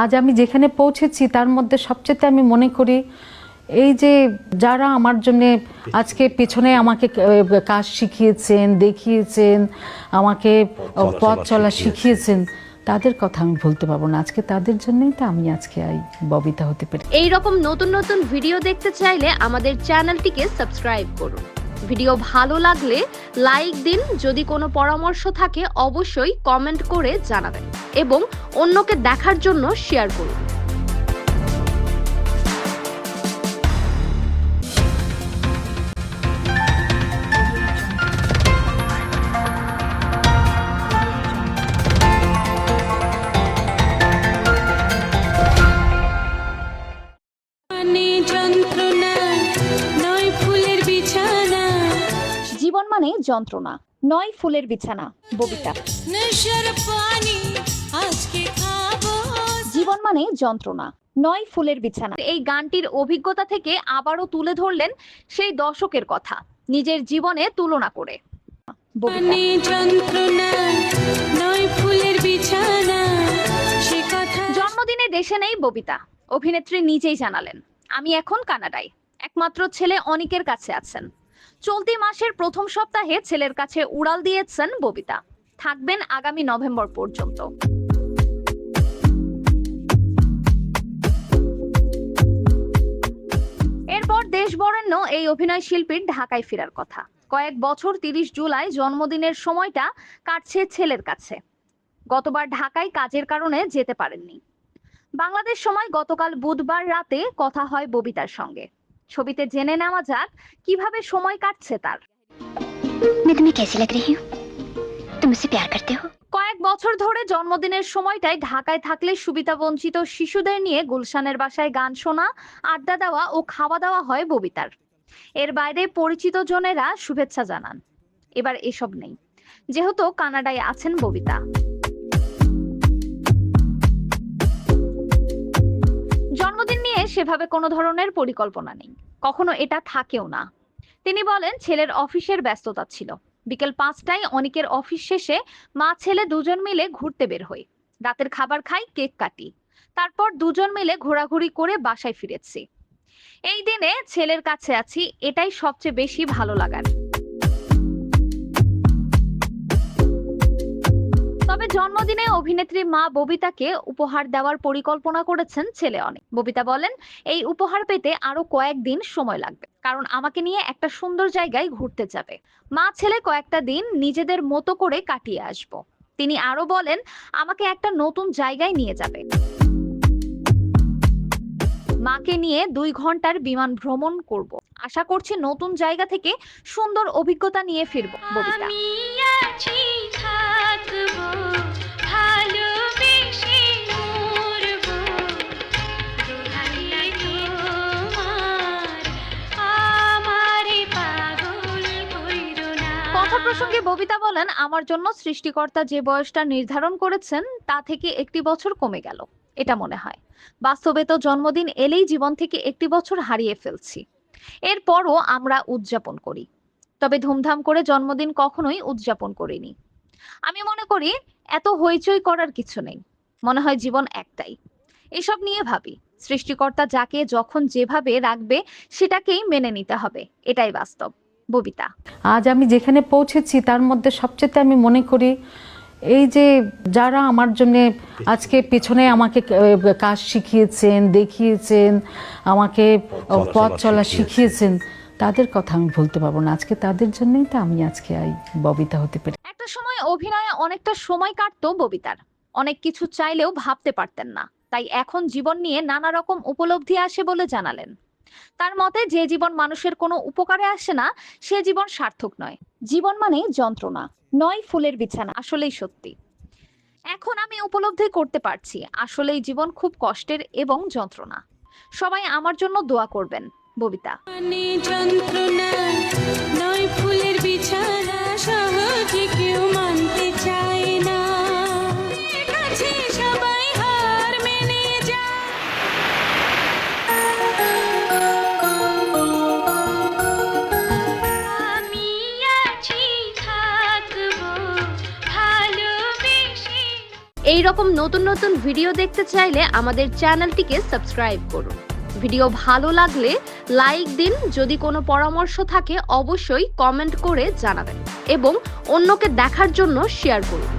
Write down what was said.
আজ আমি যেখানে পৌঁছেছি তার মধ্যে সবচেয়ে আমি মনে করি এই যে যারা আমার জন্য আজকে পেছনে আমাকে কাজ শিখিয়েছেন দেখিয়েছেন আমাকে পথ চলা শিখিয়েছেন। তাদের কথা আমি ভুলতে পারব না। আজকে তাদের জন্যই তো আমি আজকে এই ববিতা হতে পারি এই রকম নতুন নতুন ভিডিও দেখতে চাইলে আমাদের চ্যানেলটিকে সাবস্ক্রাইব করুন। ভিডিও ভালো লাগলে লাইক দিন। যদি কোনো পরামর্শ থাকে, অবশ্যই কমেন্ট করে জানাবেন এবং অন্যকে দেখার জন্য শেয়ার করুন। মানে যন্ত্রণা। নয় ফুলের বিছানা ববিতা। জীবন মানে যন্ত্রণা নয় ফুলের বিছানা। এই গানটির অভিজ্ঞতা থেকে আবারও তুলে ধরলেন সেই দশকের কথা নিজের জীবনে তুলনা করে। জন্মদিনে দেশে নেই ববিতা অভিনেত্রী নিজেই জানালেন আমি এখন কানাডায় একমাত্র ছেলে অনিকের কাছে আছেন। চলতি মাসের প্রথম সপ্তাহে ছেলের কাছে উড়াল দিয়েছেন ববিতা। থাকবেন আগামী নভেম্বর পর্যন্ত। এরপর দেশ বরেণ্য এই অভিনয় শিল্পীর ঢাকায় ফেরার কথা। কয়েক বছর তিরিশ জুলাই জন্মদিনের সময়টা কাটছে ছেলের কাছে। গতবার ঢাকায় কাজের কারণে যেতে পারেননি। বাংলাদেশ সময় গতকাল বুধবার রাতে কথা হয় ববিতার সঙ্গে। ছবিতে জেনে নেওয়া যাক কিভাবে সময় কাটছে তার मैं तुम्हें कैसी लग रही हूँ तुम मुझसे प्यार करते हो কয়েক বছর ধরে জন্মদিনের সময়টায় ঢাকায় থাকলে সুবিধা বঞ্চিত শিশুদের নিয়ে গুলশানের বাসায় গান শোনা আড্ডা দেওয়া ও খাওয়া দাওয়া হয় ববিতার এর বাইরে পরিচিত জনেরা শুভেচ্ছা জানান এবার এসব নেই যেহেতু কানাডায় আছেন ববিতা সেভাবে কোনো ধরনের পরিকল্পনা নেই। কখনো এটা থাকেও না। তিনি বলেন, ছেলের অফিসের ব্যস্ততা ছিল। বিকেল পাঁচটায় অনেকের অফিস শেষে মা ছেলে দুজন মিলে ঘুরতে বের হই। রাতের খাবার খাই, কেক কাটি। তারপর দুজন মিলে ঘোরাঘুরি করে বাসায় ফিরেছি। এই দিনে ছেলের কাছে আছি, এটাই সবচেয়ে বেশি ভালো লাগার। জন্মদিনে অভিনেত্রী মা ববিতাকে উপহার দেওয়ার পরিকল্পনা করেছেন ছেলে অনেক। ববিতা বলেন, এই উপহার পেতে আরও কয়েকদিন সময় লাগবে, কারণ আমাকে নিয়ে একটা সুন্দর জায়গায় ঘুরতে যাবে। মা ছেলে কয়েকটা দিন নিজেদের মতো করে কাটিয়ে আসব। তিনি আরও বলেন, আমাকে একটা নতুন জায়গায় নিয়ে যাবে। মাকে নিয়ে দুই ঘণ্টার বিমান ভ্রমণ করব। আশা করছি নতুন জায়গা থেকে সুন্দর অভিজ্ঞতা নিয়ে ফিরবো। ববিতা। প্রসঙ্গে ববিতা বলেন আমার জন্য সৃষ্টিকর্তা যে বয়সটা নির্ধারণ করেছেন তা থেকে একটি বছর কমে গেল। এটা মনে হয়। বাস্তবে তো জন্মদিন এলেই জীবন থেকে একটি বছর হারিয়ে ফেলছি। এরপরও আমরা উদযাপন করি। তবে ধুমধাম করে জন্মদিন কখনোই উদযাপন করিনি। আমি মনে করি এত হইচই করার কিছু নেই। মনে হয় জীবন একটাই। এসব নিয়ে ভাবি সৃষ্টিকর্তা যাকে যখন যেভাবে রাখবে সেটাকেই মেনে নিতে হবে। এটাই বাস্তব। ববিতা। আজ আমি যেখানে পৌঁছেছি তার মধ্যে সবচেয়ে আমি মনে করি এই যে যারা আমার জন্য আজকে পেছনে আমাকে কাজ শিখিয়েছেন দেখিয়েছেন আমাকে পথ চলা শিখিয়েছেন তাদের কথা আমি ভুলতে পারব না। আজকে তাদের জন্যই তো আমি আজকে এই ববিতা হতে পেরে একটা সময় অভিনয়ে অনেকটা সময় কাটতো ববিতার। অনেক কিছু চাইলেও ভাবতে পারতেন না। তাই এখন জীবন নিয়ে নানা রকম উপলব্ধি আসে বলে জানালেন। তার মতে যে জীবন মানুষের কোনো উপকারে আসে না, সে জীবন সার্থক নয়। জীবন মানে যন্ত্রণা, নয় ফুলের বিছানা, আসলেই সত্যি। এখন আমি উপলব্ধি করতে পারছি, আসলেই জীবন খুব কষ্টের এবং যন্ত্রণা। সবাই আমার জন্য দোয়া করবেন, ববিতা। মানে যন্ত্রণা এই রকম নতুন নতুন ভিডিও দেখতে চাইলে আমাদের চ্যানেলটিকে সাবস্ক্রাইব করুন। ভিডিও ভালো লাগলে লাইক দিন, যদি কোনো পরামর্শ থাকে অবশ্যই কমেন্ট করে জানাবেন এবং অন্যকে দেখার জন্য শেয়ার করুন।